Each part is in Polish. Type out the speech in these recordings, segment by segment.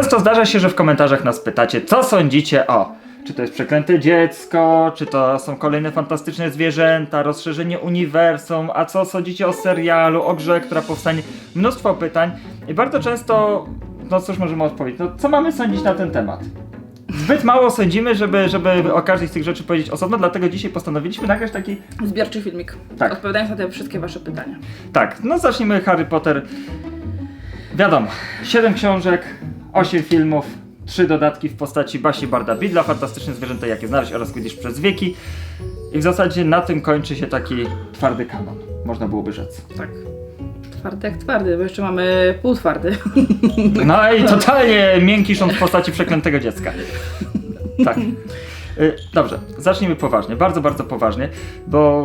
Często zdarza się, że w komentarzach nas pytacie, co sądzicie o. Czy to jest przeklęte dziecko, czy to są kolejne fantastyczne zwierzęta, rozszerzenie uniwersum, a co sądzicie o serialu, o grze, która powstanie? Mnóstwo pytań i bardzo często, no cóż możemy odpowiedzieć, no co mamy sądzić na ten temat? Zbyt mało sądzimy, żeby, żeby o każdej z tych rzeczy powiedzieć osobno, dlatego dzisiaj postanowiliśmy nagrać taki Zbiorczy filmik. Tak. Odpowiadając na te wszystkie wasze pytania. Tak, no zacznijmy Harry Potter. Wiadomo, 7 książek, 8 filmów, 3 dodatki w postaci Basi Barda Bidla, fantastyczne zwierzęta jakie znaleźć oraz Quidditch przez wieki. I w zasadzie na tym kończy się taki twardy kanon, można byłoby rzec. Tak. Twardy jak twardy, bo jeszcze mamy półtwardy. No i totalnie miękki szon w postaci przeklętego dziecka. Tak. Y, Dobrze, zacznijmy poważnie, bardzo, bardzo poważnie, bo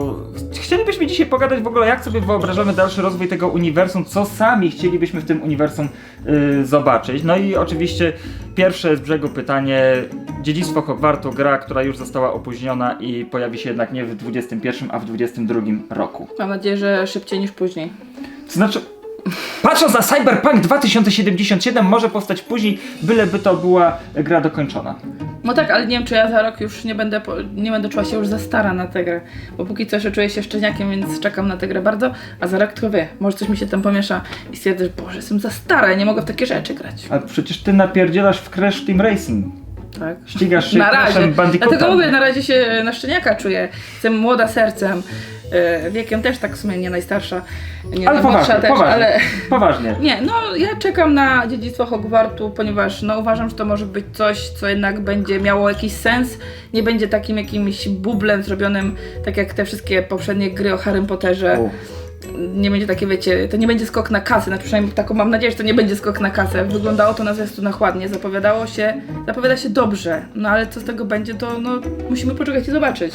chcielibyśmy dzisiaj pogadać w ogóle, jak sobie wyobrażamy dalszy rozwój tego uniwersum, co sami chcielibyśmy w tym uniwersum y, zobaczyć. No i oczywiście pierwsze z brzegu pytanie, Dziedzictwo Hogwartu, gra, która już została opóźniona i pojawi się jednak nie w 21, a w 22 roku. Mam nadzieję, że szybciej niż później. To znaczy, patrząc na Cyberpunk 2077 może powstać później, byleby to była gra dokończona. No tak, ale nie wiem, czy ja za rok już nie będę, po, nie będę czuła się już za stara na tę grę. Bo póki co jeszcze czuję się szczeniakiem, więc czekam na tę grę bardzo. A za rok to wie, może coś mi się tam pomiesza i stwierdzę, że Boże, jestem za stara, nie mogę w takie rzeczy grać. A przecież ty napierdzielasz w Crash Team Racing. Tak. Ścigasz się Na razie. Dlatego mówię, na razie się na szczeniaka czuję. Jestem młoda sercem. E, wiekiem też tak w sumie nie najstarsza. Nie Ale najmłodsza poważnie, też, poważnie, ale. poważnie. Nie, no ja czekam na dziedzictwo Hogwartu, ponieważ no uważam, że to może być coś, co jednak będzie miało jakiś sens, nie będzie takim jakimś bublem zrobionym, tak jak te wszystkie poprzednie gry o Harrym Potterze. U. Nie będzie takie, wiecie, to nie będzie skok na kasę, znaczy przynajmniej taką mam nadzieję, że to nie będzie skok na kasę. Wyglądało to na zwiastunach ładnie, zapowiadało się, zapowiada się dobrze, no ale co z tego będzie, to no musimy poczekać i zobaczyć.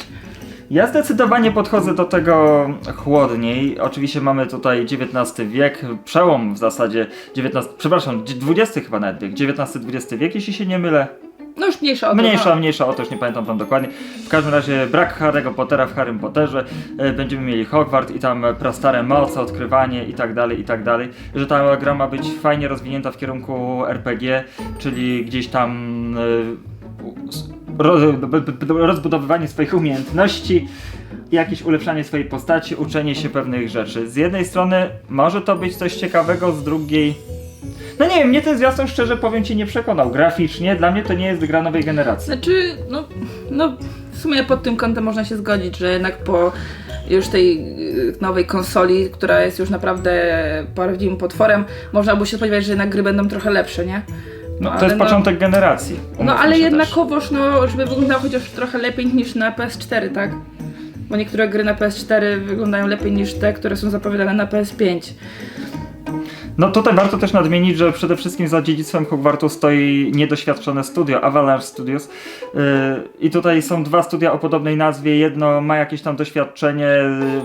Ja zdecydowanie podchodzę do tego chłodniej. Oczywiście mamy tutaj XIX wiek, przełom w zasadzie XIX, przepraszam, XX chyba nawet wiek, XIX-XX wiek, jeśli się nie mylę. No już mniejsza o to. Mniejsza, no. mniejsza o to, już nie pamiętam tam dokładnie. W każdym razie brak Harry'ego Pottera w Harrym Potterze, e, będziemy mieli Hogwart i tam e, prastare moce, odkrywanie i tak dalej, i tak dalej. Że ta gra ma być fajnie rozwinięta w kierunku RPG, czyli gdzieś tam e, rozbudowywanie swoich umiejętności, jakieś ulepszanie swojej postaci, uczenie się pewnych rzeczy. Z jednej strony może to być coś ciekawego, z drugiej... No nie wiem, mnie ten zwiastun szczerze powiem ci nie przekonał. Graficznie dla mnie to nie jest gra nowej generacji. Znaczy, no, no w sumie pod tym kątem można się zgodzić, że jednak po już tej y, nowej konsoli, która jest już naprawdę prawdziwym potworem, można było się spodziewać, że jednak gry będą trochę lepsze, nie? No, to ale jest początek generacji. No ale jednakowoż, no, żeby wyglądało chociaż trochę lepiej niż na PS4, tak? Bo niektóre gry na PS4 wyglądają lepiej niż te, które są zapowiadane na PS5. Też. No tutaj warto też nadmienić, że przede wszystkim za dziedzictwem Hogwartu stoi niedoświadczone studio, Avalanche Studios. Yy, I tutaj są dwa studia o podobnej nazwie. Jedno ma jakieś tam doświadczenie,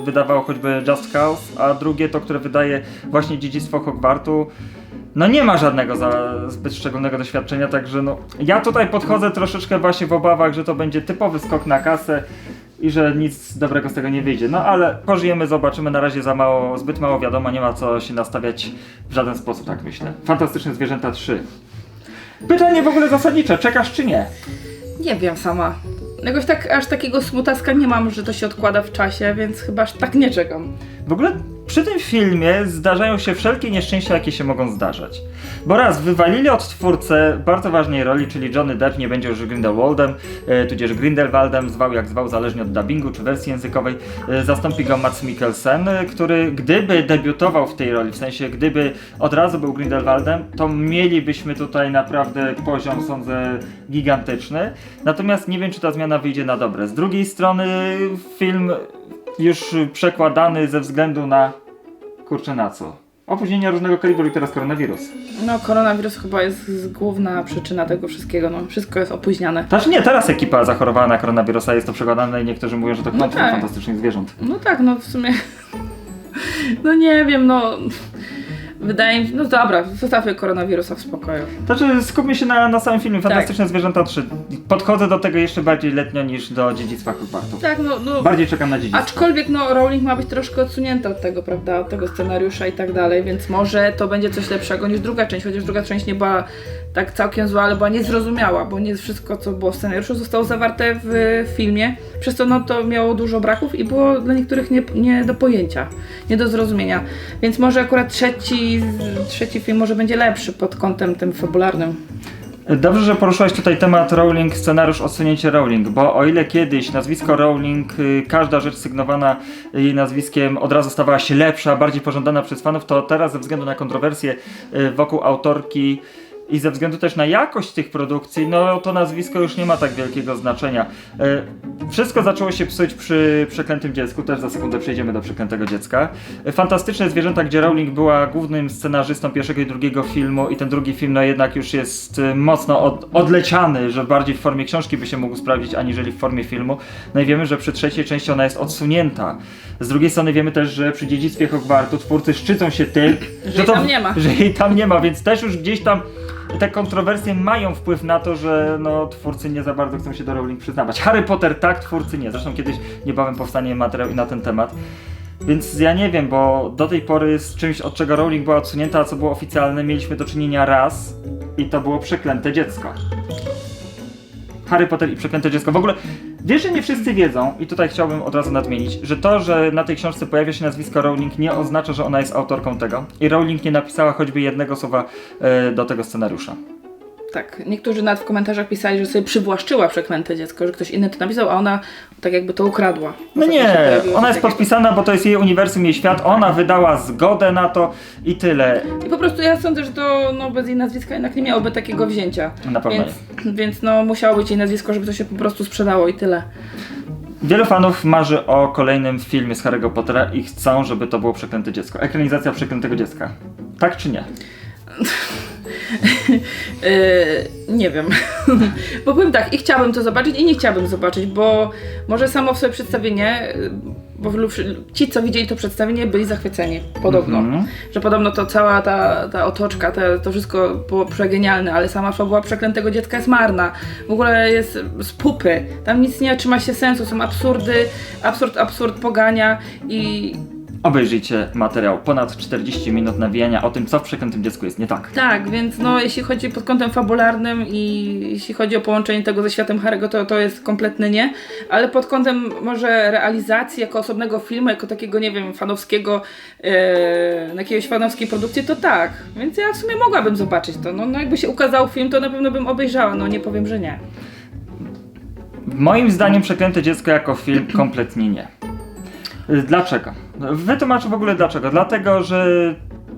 wydawało choćby Just Cause, a drugie to, które wydaje właśnie dziedzictwo Hogwartu. No nie ma żadnego za zbyt szczególnego doświadczenia, także no ja tutaj podchodzę troszeczkę właśnie w obawach, że to będzie typowy skok na kasę i że nic dobrego z tego nie wyjdzie. No ale pożyjemy, zobaczymy. Na razie za mało, zbyt mało wiadomo, nie ma co się nastawiać w żaden sposób, tak myślę. Fantastyczne zwierzęta 3. Pytanie w ogóle zasadnicze, czekasz czy nie? Nie wiem sama. Jakoś tak, aż takiego smutaska nie mam, że to się odkłada w czasie, więc chyba aż tak nie czekam. W ogóle przy tym filmie zdarzają się wszelkie nieszczęścia, jakie się mogą zdarzać. Bo raz, wywalili od twórcę bardzo ważnej roli, czyli Johnny Depp nie będzie już Grindelwaldem, e, tudzież Grindelwaldem, zwał jak zwał, zależnie od dubbingu czy wersji językowej. E, zastąpi go Mads Mikkelsen, e, który gdyby debiutował w tej roli, w sensie gdyby od razu był Grindelwaldem, to mielibyśmy tutaj naprawdę poziom, sądzę, gigantyczny. Natomiast nie wiem, czy ta zmiana wyjdzie na dobre. Z drugiej strony film już przekładany ze względu na kurczę na co? Opóźnienia różnego kalibru i teraz koronawirus. No, koronawirus chyba jest z- główna przyczyna tego wszystkiego, no, wszystko jest opóźniane. Znaczy nie, teraz ekipa zachorowała na koronawirusa, jest to przekładane i niektórzy mówią, że to No klątwa tak. fantastycznych zwierząt. No tak, no w sumie. No nie wiem, no. Wydaje mi się, no dobra, zostawmy koronawirusa w spokoju. Znaczy skupmy się na, na samym filmie Tak. Fantastyczne Zwierzęta 3. Podchodzę do tego jeszcze bardziej letnio niż do Dziedzictwa Hogwartu. Tak, no, no Bardziej czekam na dziedzictwo. Aczkolwiek no Rowling ma być troszkę odsunięta od tego, prawda, od tego scenariusza i tak dalej, więc może to będzie coś lepszego niż druga część, chociaż druga część nie była tak całkiem zła, ale była niezrozumiała, bo nie wszystko co było w scenariuszu zostało zawarte w filmie, przez co no to miało dużo braków i było dla niektórych nie, nie do pojęcia, nie do zrozumienia, więc może akurat trzeci, trzeci film może będzie lepszy pod kątem tym fabularnym. Dobrze, że poruszyłeś tutaj temat Rowling, scenariusz odsunięcie Rowling, bo o ile kiedyś nazwisko Rowling, y, każda rzecz sygnowana jej nazwiskiem od razu stawała się lepsza, bardziej pożądana przez fanów, to teraz ze względu na kontrowersje y, wokół autorki i ze względu też na jakość tych produkcji, no to nazwisko już nie ma tak wielkiego znaczenia. Y, Wszystko zaczęło się psuć przy Przeklętym Dziecku, też za sekundę przejdziemy do Przeklętego Dziecka. Y, Fantastyczne Zwierzęta, gdzie Rowling była głównym scenarzystą pierwszego i drugiego filmu i ten drugi film no jednak już jest y, mocno od, odleciany, że bardziej w formie książki by się mógł sprawdzić, aniżeli w formie filmu. No i wiemy, że przy trzeciej części ona jest odsunięta. Z drugiej strony wiemy też, że przy Dziedzictwie Hogwartu twórcy szczycą się tym, Że jej tam nie ma. że jej tam nie ma, więc też już gdzieś tam te kontrowersje mają wpływ na to, że no, twórcy nie za bardzo chcą się do Rowling przyznawać. Harry Potter tak, twórcy nie. Zresztą kiedyś niebawem powstanie materiał i na ten temat. Więc ja nie wiem, bo do tej pory z czymś, od czego Rowling była odsunięta, a co było oficjalne, mieliśmy do czynienia raz i to było przeklęte dziecko. Harry Potter i Przeklęte Dziecko. W ogóle wiesz, że nie wszyscy wiedzą, i tutaj chciałbym od razu nadmienić, że to, że na tej książce pojawia się nazwisko Rowling, nie oznacza, że ona jest autorką tego. I Rowling nie napisała choćby jednego słowa e, do tego scenariusza. Tak, niektórzy nawet w komentarzach pisali, że sobie przywłaszczyła przeklęte dziecko, że ktoś inny to napisał, a ona tak jakby to ukradła. No nie, ona jest takiego. podpisana, bo to jest jej uniwersum, jej świat, ona wydała zgodę na to i tyle. I po prostu ja sądzę, że to no, bez jej nazwiska jednak nie miałoby takiego wzięcia. Na pewno Więc, więc no musiało być jej nazwisko, żeby to się po prostu sprzedało i tyle. Wielu fanów marzy o kolejnym filmie z Harry'ego Pottera i chcą, żeby to było Przeklęte Dziecko. Ekranizacja Przeklętego Dziecka. Tak czy nie? Yy, nie wiem. bo powiem tak, i chciałabym to zobaczyć, i nie chciałabym zobaczyć, bo może samo w sobie przedstawienie, yy, bo ci, co widzieli to przedstawienie, byli zachwyceni, podobno. Mhm. Że podobno to cała ta, ta otoczka, te, to wszystko było przegenialne, ale sama fabuła przeklętego dziecka jest marna. W ogóle jest z pupy. Tam nic nie trzyma się sensu, są absurdy, absurd, absurd pogania i Obejrzyjcie materiał. Ponad 40 minut nawijania o tym, co w Przeklętym Dziecku jest nie tak. Tak, więc no jeśli chodzi pod kątem fabularnym i jeśli chodzi o połączenie tego ze światem Harry'ego, to, to jest kompletny nie, ale pod kątem może realizacji jako osobnego filmu, jako takiego, nie wiem, fanowskiego, e, jakiegoś fanowskiej produkcji, to tak. Więc ja w sumie mogłabym zobaczyć to. No, no jakby się ukazał film, to na pewno bym obejrzała, no nie powiem, że nie. Moim zdaniem Przeklęte Dziecko jako film kompletnie nie. Dlaczego? Wytłumaczę w ogóle dlaczego. Dlatego, że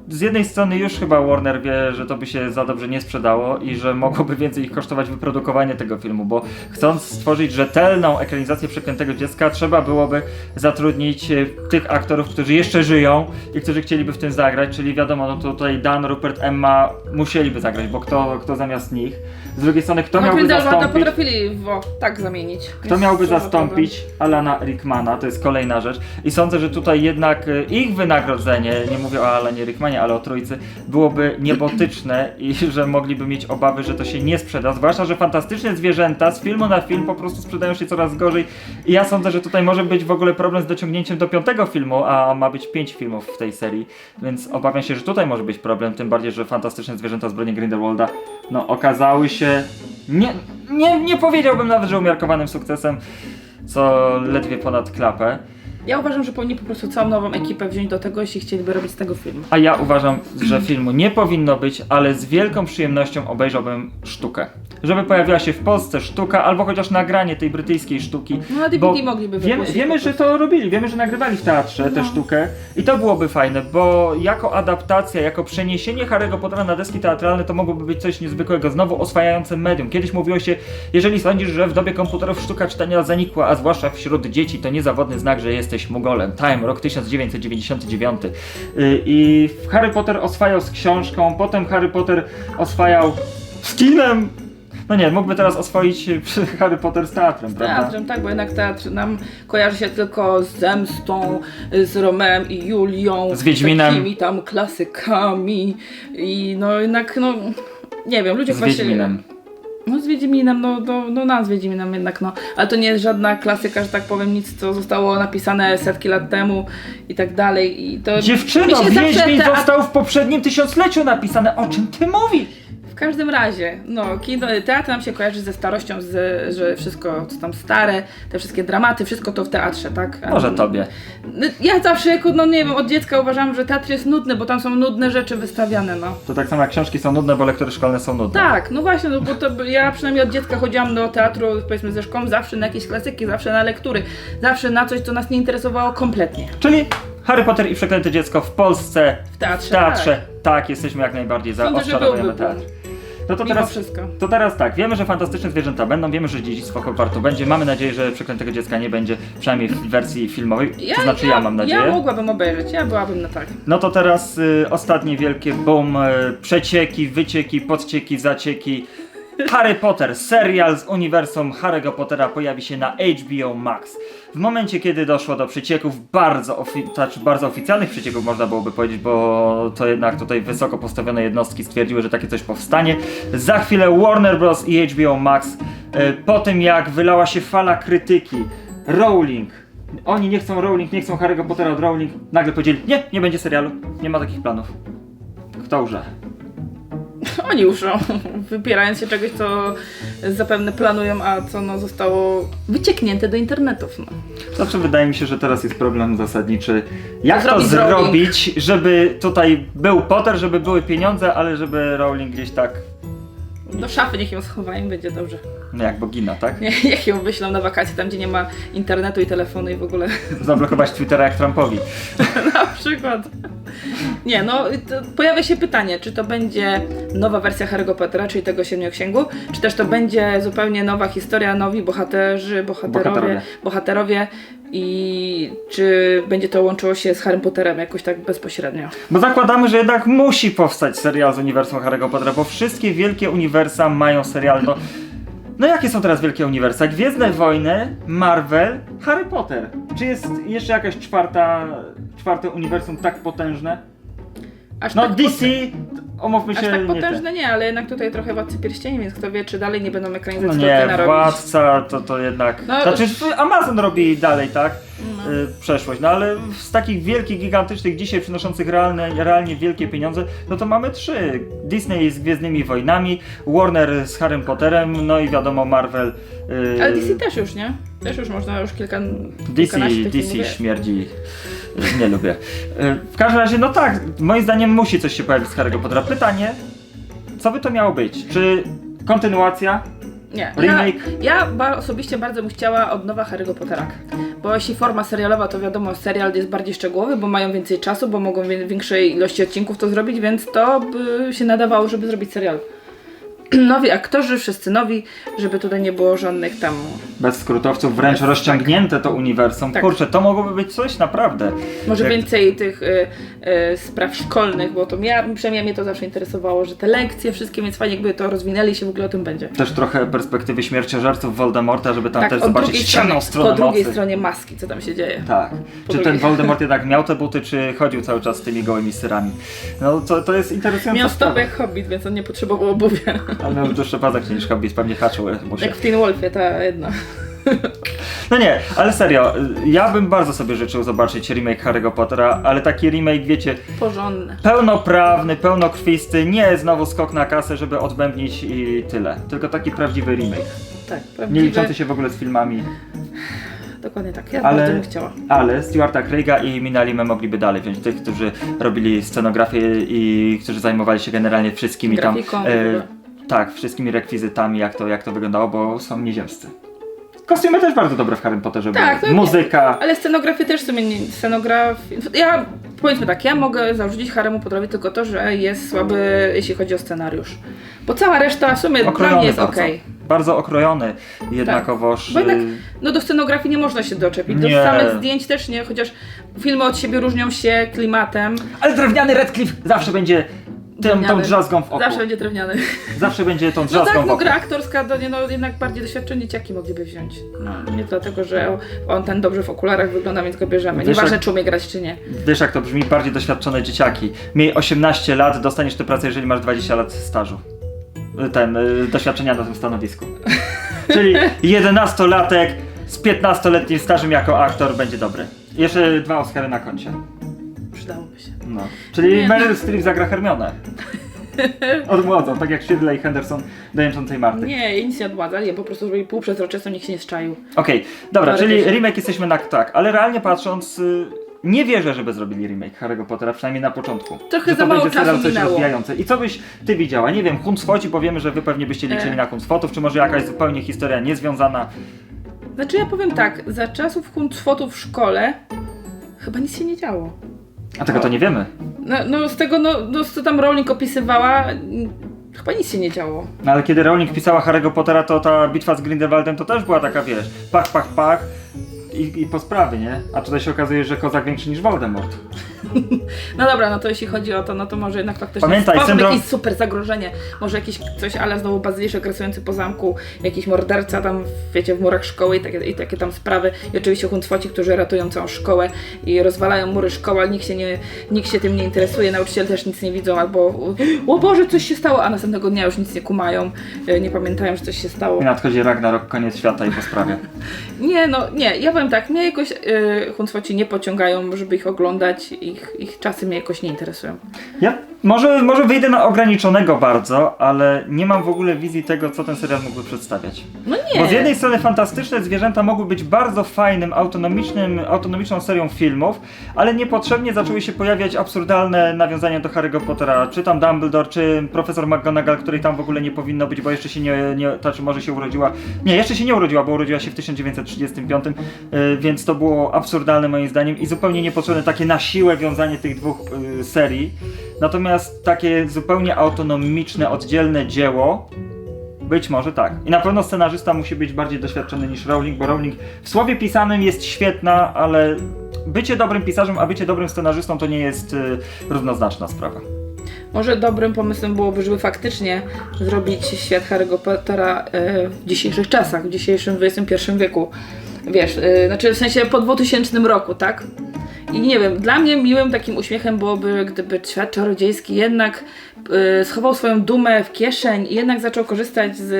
z jednej strony już chyba Warner wie, że to by się za dobrze nie sprzedało i że mogłoby więcej ich kosztować wyprodukowanie tego filmu, bo chcąc stworzyć rzetelną ekranizację Przeklętego Dziecka, trzeba byłoby zatrudnić e, tych aktorów, którzy jeszcze żyją i którzy chcieliby w tym zagrać, czyli wiadomo, no tutaj Dan, Rupert, Emma musieliby zagrać, bo kto, kto zamiast nich. Z drugiej strony, kto no miałby zastąpić... potrafili wo, tak zamienić. Kto Więc miałby to zastąpić Alana Rickmana? To jest kolejna rzecz. I sądzę, że tutaj jednak e, ich wynagrodzenie, nie mówię o Alanie Rickmanie, ale o trójcy, byłoby niebotyczne i że mogliby mieć obawy, że to się nie sprzeda. Zwłaszcza, że fantastyczne zwierzęta z filmu na film po prostu sprzedają się coraz gorzej. I ja sądzę, że tutaj może być w ogóle problem z dociągnięciem do piątego filmu, a ma być pięć filmów w tej serii. Więc obawiam się, że tutaj może być problem. Tym bardziej, że fantastyczne zwierzęta zbrodni Grindelwalda no, okazały się. Nie, nie, nie powiedziałbym nawet, że umiarkowanym sukcesem co ledwie ponad klapę. Ja uważam, że powinni po prostu całą nową ekipę wziąć do tego, jeśli chcieliby robić z tego film. A ja uważam, że filmu nie powinno być, ale z wielką przyjemnością obejrzałbym sztukę. Żeby pojawiła się w Polsce sztuka, albo chociaż nagranie tej brytyjskiej sztuki. No na DVD mogliby wypuścić wiemy po że to robili, wiemy, że nagrywali w teatrze tę No. sztukę i to byłoby fajne, bo jako adaptacja, jako przeniesienie Harry'ego Pottera na deski teatralne to mogłoby być coś niezwykłego, znowu oswajające medium. Kiedyś mówiło się, jeżeli sądzisz, że w dobie komputerów sztuka czytania zanikła, a zwłaszcza wśród dzieci, to niezawodny znak, że jesteś Mugolem. Time, rok 1999. Yy, I Harry Potter oswajał z książką, potem Harry Potter oswajał z kinem. No nie, mógłby teraz oswoić y, Harry Potter z teatrem, Z prawda? teatrem, tak, bo jednak teatr nam kojarzy się tylko z zemstą, z Romem i Julią. Z Wiedźminem. Takimi tam klasykami. I no jednak, no... Nie wiem, ludzie Z się- Wiedźminem. No z Wiedźminem, no, no, no na z Wiedźminem jednak, no. Ale to nie jest żadna klasyka, że tak powiem, nic, co zostało napisane setki lat temu i tak dalej. I to mi Dziewczyno, się zawsze Wiedźmin teatr- został w poprzednim tysiącleciu napisany. O czym ty mówisz? W każdym razie, no, kino, teatr nam się kojarzy ze starością, z, że wszystko co tam stare, te wszystkie dramaty, wszystko to w teatrze, tak? A- Może tobie. No, Ja zawsze, jako, no nie wiem, od dziecka uważam, że teatr jest nudny, bo tam są nudne rzeczy wystawiane, no. To tak samo jak książki są nudne, bo lektury szkolne są nudne. Tak, no właśnie, no bo to ja przynajmniej od dziecka chodziłam do teatru, powiedzmy ze szkołą, zawsze na jakieś klasyki, zawsze na lektury, zawsze na coś, co nas nie interesowało kompletnie. Czyli Harry Potter i Przeklęte Dziecko w Polsce, W teatrze, w teatrze. Tak, jesteśmy jak najbardziej za. Sądzę, że byłby teatr. No to Mimo teraz, wszystko. to teraz tak, wiemy, że fantastyczne zwierzęta będą, wiemy, że dziedzictwo Hogwartu będzie. Mamy nadzieję, że Przeklętego Dziecka nie będzie, przynajmniej w wersji filmowej. to znaczy ja, mam nadzieję. Ja mogłabym obejrzeć, ja byłabym na tak. No to teraz y, ostatnie wielkie boom, y, przecieki, wycieki, podcieki, zacieki. Harry Potter, serial z uniwersum Harry'ego Pottera pojawi się na HBO Max. W momencie, kiedy doszło do przecieków, bardzo, ofi- znaczy bardzo oficjalnych przecieków można byłoby powiedzieć, bo to jednak tutaj wysoko postawione jednostki stwierdziły, że takie coś powstanie. Za chwilę Warner Bros. i HBO Max, y, po tym jak wylała się fala krytyki, Rowling, oni nie chcą Rowling, nie chcą Harry'ego Pottera od Rowling, nagle powiedzieli, nie, nie będzie serialu, nie ma takich planów. Kto łże? Oni uszą, wypierając się czegoś, co zapewne planują, a co no, zostało wycieknięte do internetów. No. Znaczy wydaje mi się, że teraz jest problem zasadniczy. Jak to Zrobić Rowling. żeby tutaj był Potter, żeby były pieniądze, ale żeby Rowling gdzieś tak, Do szafy niech ją schowają będzie dobrze. No jak bogina, tak? Nie, niech ją wyślą na wakacje tam, gdzie nie ma internetu i telefonu i w ogóle Zablokować Twittera jak Trumpowi. na przykład. Nie, no pojawia się pytanie, czy to będzie nowa wersja Harry'ego Pottera, czyli tego Siedmioksięgu, czy też to będzie zupełnie nowa historia, nowi bohaterzy, bohaterowie, Bohaterowie. bohaterowie, i czy będzie to łączyło się z Harrym Potterem jakoś tak bezpośrednio. Bo zakładamy, że jednak musi powstać serial z uniwersum Harry'ego Pottera, bo wszystkie wielkie uniwersa mają serial. No, no jakie są teraz wielkie uniwersa? Gwiezdne Wojny, Marvel, Harry Potter. Czy jest jeszcze jakaś czwarta, czwarte uniwersum tak potężne? Aż No tak DC, omówmy Aż się, tak nie te. potężne nie, ale jednak tutaj trochę Władcy Pierścieni, więc kto wie, czy dalej nie będą No ekranizacji nie, Tolkiena robić. Władca to, to jednak... No, znaczy Amazon robi dalej, tak? No. Y, przeszłość, no ale z takich wielkich, gigantycznych, dzisiaj przynoszących realne, realnie wielkie pieniądze, no to mamy trzy. Disney z Gwiezdnymi Wojnami, Warner z Harrym Potterem, no i wiadomo Marvel. y, Ale DC też już, nie? Też już można już kilka, DC, DC śmierdzi. Nie lubię. Y, W każdym razie, no tak, moim zdaniem musi coś się pojawić z Harry'ego Pottera. Pytanie, co by to miało być? Czy kontynuacja? Nie. Remake? Ja, ja ba osobiście bardzo bym chciała od nowa Harry'ego Pottera. Bo jeśli forma serialowa, to wiadomo, serial jest bardziej szczegółowy, bo mają więcej czasu, bo mogą wie większej ilości odcinków to zrobić, więc to by się nadawało, żeby zrobić serial. Nowi aktorzy, wszyscy nowi, żeby tutaj nie było żadnych tam. Bez skrótowców, wręcz rozciągnięte to uniwersum. Tak. Kurczę, to mogłoby być coś naprawdę. Może Jak- więcej tych y, y, spraw szkolnych, bo to ja, przynajmniej mnie to zawsze interesowało, że te lekcje wszystkie, więc fajnie jakby to rozwinęli się w ogóle o tym będzie. Też trochę perspektywy śmierciożerców Voldemorta, żeby tam tak, też zobaczyć ciemną stronę po drugiej mocy. stronie maski, co tam się dzieje. Tak. Po Czy ten drugiej- Voldemort jednak miał te buty, czy chodził cały czas z tymi gołymi syrami? No to, to jest interesujące. Miał stopę jak hobbit, więc on nie potrzebował obuwia. Ale miał dłuższe pazek niż Hobbit, pewnie haczył się. Jak w Teen Wolfie, ta jedna. No nie, ale serio, ja bym bardzo sobie życzył zobaczyć remake Harry'ego Pottera, ale taki remake, wiecie, Porządne. pełnoprawny, pełnokrwisty, nie znowu skok na kasę, żeby odbębnić i tyle. Tylko taki prawdziwy remake. Tak, Nie prawdziwy. liczący się w ogóle z filmami. Dokładnie tak, ja Ale- bardzo bym chciała. Ale Stewarta Craiga i Minalimę mogliby dalej wziąć. Tych, którzy robili scenografię i którzy zajmowali się generalnie wszystkimi Grafiką tam. ogóle. Tak, wszystkimi rekwizytami, jak to, jak to wyglądało, bo są nieziemscy. Kostiumy też bardzo dobre w Harry Potterze Tak, były. no nie- Muzyka. Ale scenografię też w sumie nie, scenografii. Ja powiedzmy tak, ja mogę zarzucić Haremu Potterowi tylko to, że jest słaby, jeśli chodzi o scenariusz. Bo cała reszta w sumie dla Okrojony mnie jest bardzo. okej. Bardzo okrojony jednakowoż. Bo jednak y, no do scenografii nie można się doczepić. Do Nie. samych zdjęć też nie, chociaż filmy od siebie różnią się klimatem. Ale drewniany Redcliffe zawsze będzie tą, tą drzazgą w oku. Zawsze będzie drewniany. Zawsze będzie tą No drzazgą tak, w no oku. gra aktorska to nie, no jednak bardziej doświadczone dzieciaki mogliby wziąć. No, nie dlatego, że on ten dobrze w okularach wygląda, więc go bierzemy. Wiesz, Nieważne jak- czy umie grać czy nie. Wiesz jak to brzmi? Bardziej doświadczone dzieciaki. Miej 18 lat, dostaniesz tę pracę, jeżeli masz 20 lat stażu. Ten, y, doświadczenia na tym stanowisku. Czyli 11-latek z 15-letnim stażem jako aktor będzie dobry. Jeszcze dwa Oscary na koncie. No. Czyli Nie, Meryl Streep zagra Hermionę. Odmłodzą, tak jak Shirley Henderson dojenczącej Marty. Nie, nic nie odmładza, nie, po prostu zrobili półprzezroczysto, nikt się nie zczaił. Okej, dobra, czyli Teoretycznie. remake jesteśmy na tak, ale realnie patrząc, y, nie wierzę, żeby zrobili remake Harry'ego Pottera, przynajmniej na początku. Trochę że za to mało będzie czasu serial coś minęło. rozwijające. I co byś ty widziała? Nie wiem, Huncwoci, bo wiemy, że wy pewnie byście liczyli E. na Huncwotów, czy może jakaś zupełnie historia niezwiązana. Znaczy ja powiem tak, za czasów Huncwotu w szkole chyba nic się nie działo. A tego to nie wiemy. No, no z tego, no, no co tam Rowling opisywała, chyba nic się nie działo. No ale kiedy Rowling pisała Harry'ego Pottera, to ta bitwa z Grindelwaldem to też była taka, wiesz, pach, pach, pach i, i po sprawie, nie? A tutaj się okazuje, że kozak większy niż Voldemort. No dobra, no to jeśli chodzi o to, no to może jednak faktycznie Pamiętaj, stworzył syndrom- jakieś super zagrożenie. Może jakieś coś, ale znowu bazyliszek grasujący po zamku, jakiś morderca tam, wiecie, w murach szkoły i takie, i takie tam sprawy. I oczywiście huncwoci, którzy ratują całą szkołę i rozwalają mury szkoły, ale nikt się, nie, nikt się tym nie interesuje, nauczyciele też nic nie widzą, albo o Boże, coś się stało, a następnego dnia już nic nie kumają, e, nie pamiętają, że coś się stało. I nadchodzi Ragnarok, koniec świata i po sprawie. Nie, no nie, ja powiem tak, mnie jakoś yy, huncwoci nie pociągają, żeby ich oglądać, ich, ich czasy mnie jakoś nie interesują. Ja może, może wyjdę na ograniczonego bardzo, ale nie mam w ogóle wizji tego, co ten serial mógłby przedstawiać. No nie. Bo z jednej strony fantastyczne zwierzęta mogły być bardzo fajnym, autonomicznym, autonomiczną serią filmów, ale niepotrzebnie zaczęły się pojawiać absurdalne nawiązania do Harry'ego Pottera, czy tam Dumbledore, czy profesor McGonagall, której tam w ogóle nie powinno być, bo jeszcze się nie, nie to czy może się urodziła, nie, jeszcze się nie urodziła, bo urodziła się w 1935, yy, więc to było absurdalne moim zdaniem i zupełnie niepotrzebne takie na siłę wiązanie tych dwóch yy, serii. Natomiast takie zupełnie autonomiczne, oddzielne dzieło, być może tak. I na pewno scenarzysta musi być bardziej doświadczony niż Rowling, bo Rowling w słowie pisanym jest świetna, ale bycie dobrym pisarzem, a bycie dobrym scenarzystą to nie jest y, równoznaczna sprawa. Może dobrym pomysłem byłoby, żeby faktycznie zrobić świat Harry'ego Pottera e, w dzisiejszych czasach, w dzisiejszym XXI wieku. Wiesz, e, znaczy w sensie po 2000 roku, tak? I nie wiem, dla mnie miłym takim uśmiechem byłoby, gdyby świat czarodziejski jednak e, schował swoją dumę w kieszeń i jednak zaczął korzystać z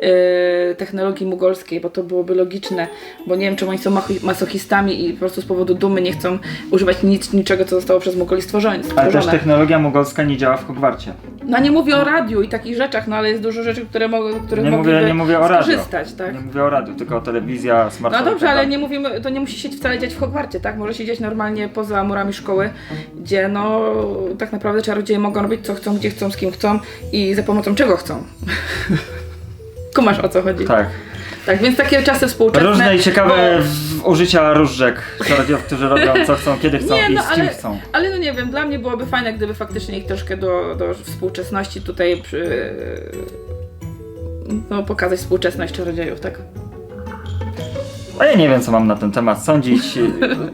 e, technologii mugolskiej, bo to byłoby logiczne, bo nie wiem, czemu oni są masochistami i po prostu z powodu dumy nie chcą używać nic, niczego, co zostało przez Mugoli stworzone. Ale też technologia mugolska nie działa w Hogwarcie. No nie mówię o radiu i takich rzeczach, no ale jest dużo rzeczy, które mogą, które Nie mówię, nie mówię o radio. skorzystać, tak? Nie mówię o radiu, tylko o telewizja, No smartfon. dobrze, ale nie mówimy, to nie musi się wcale dziać w Hogwarcie, tak? Może się dziać normalnie poza murami szkoły, gdzie no tak naprawdę czarodzieje mogą robić co chcą, gdzie chcą, z kim chcą i za pomocą czego chcą. Kumasz o co chodzi. Tak. Tak, więc takie czasy współczesne. Różne i ciekawe bo- użycia różek czarodziejów, którzy robią co chcą, kiedy chcą Nie, i no z kim ale, chcą. ale no nie wiem, dla mnie byłoby fajne, gdyby faktycznie ich troszkę do, do współczesności tutaj przy, no, pokazać współczesność czarodziejów, tak? A ja nie wiem, co mam na ten temat sądzić.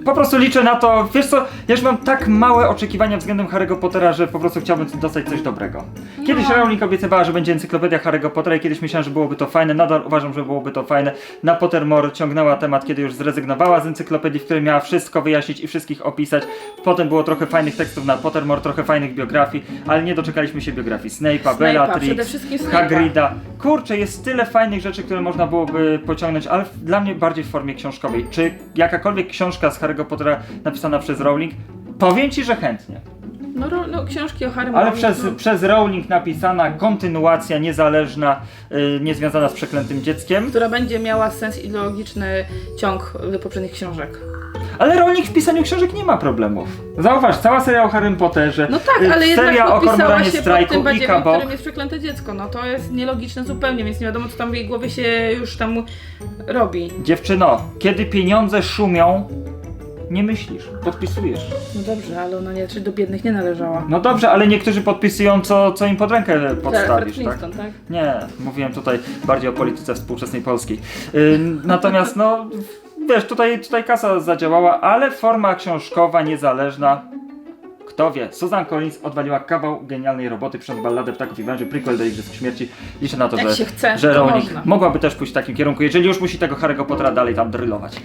Po prostu liczę na to. Wiesz co, ja już mam tak małe oczekiwania względem Harry'ego Pottera, że po prostu chciałbym dostać coś dobrego. Kiedyś No. Rowling obiecywała, że będzie encyklopedia Harry'ego Pottera i kiedyś myślałem, że byłoby to fajne. Nadal uważam, że byłoby to fajne. Na Pottermore ciągnęła temat, kiedy już zrezygnowała z encyklopedii, w której miała wszystko wyjaśnić i wszystkich opisać. Potem było trochę fajnych tekstów na Pottermore, trochę fajnych biografii, ale nie doczekaliśmy się biografii Snape'a, Bellatrix, Snape'a. Hagrida. Kurczę, jest tyle fajnych rzeczy, które można byłoby pociągnąć, ale dla mnie bardziej w formie książkowej. Czy jakakolwiek książka z Harry'ego Pottera napisana przez Rowling? Powiem ci, że chętnie. No, ro- no książki o Harrym Ale przez, no. przez Rowling napisana kontynuacja niezależna, yy, niezwiązana z przeklętym dzieckiem. która będzie miała sens ideologiczny ciąg y, poprzednich książek. Ale Rowling w pisaniu książek nie ma problemów. Zauważ, cała seria o Harrym Potterze. No tak, ale jednak seria o podpisała się pod Strajku tym i badziewiem, Kabok. którym jest przeklęte dziecko. No to jest nielogiczne zupełnie, więc nie wiadomo co tam w jej głowie się już tam robi. Dziewczyno, kiedy pieniądze szumią, nie myślisz, podpisujesz. No dobrze, ale ona nie, czy do biednych nie należała. No dobrze, ale niektórzy podpisują, co, co im pod rękę podstawisz, tak? Flintstone, tak? Nie, mówiłem tutaj bardziej o polityce współczesnej polskiej. Yy, natomiast, no, wiesz, tutaj, tutaj kasa zadziałała, ale forma książkowa, niezależna, kto wie. Susan Collins odwaliła kawał genialnej roboty przez balladę Ptaków i Węży, prequel do Igrzysk Śmierci. Liczę na to, Jak że, się chce, że to Rowling można. mogłaby też pójść w takim kierunku, jeżeli już musi tego Harry'ego Pottera dalej tam drylować.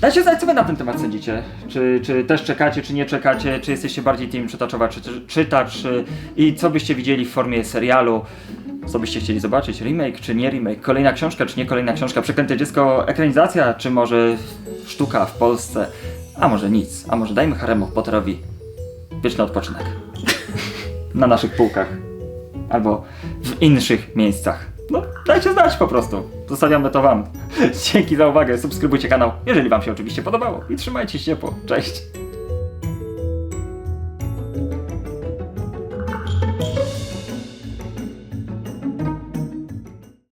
Dajcie znać, co wy na ten temat sądzicie. Czy, czy też czekacie, czy nie czekacie, czy jesteście bardziej team czytaczowa, czy, czy czytacz y, i co byście widzieli w formie serialu. Co byście chcieli zobaczyć? Remake czy nie remake? Kolejna książka czy nie kolejna książka? Przeklęte dziecko, ekranizacja czy może sztuka w Polsce? A może nic? A może dajmy Haremu Potterowi wieczny odpoczynek? Na naszych półkach. Albo w innych miejscach. No, dajcie znać po prostu. Zostawiamy to wam. Dzięki za uwagę. Subskrybujcie kanał, jeżeli wam się oczywiście podobało. I trzymajcie się ciepło. Cześć.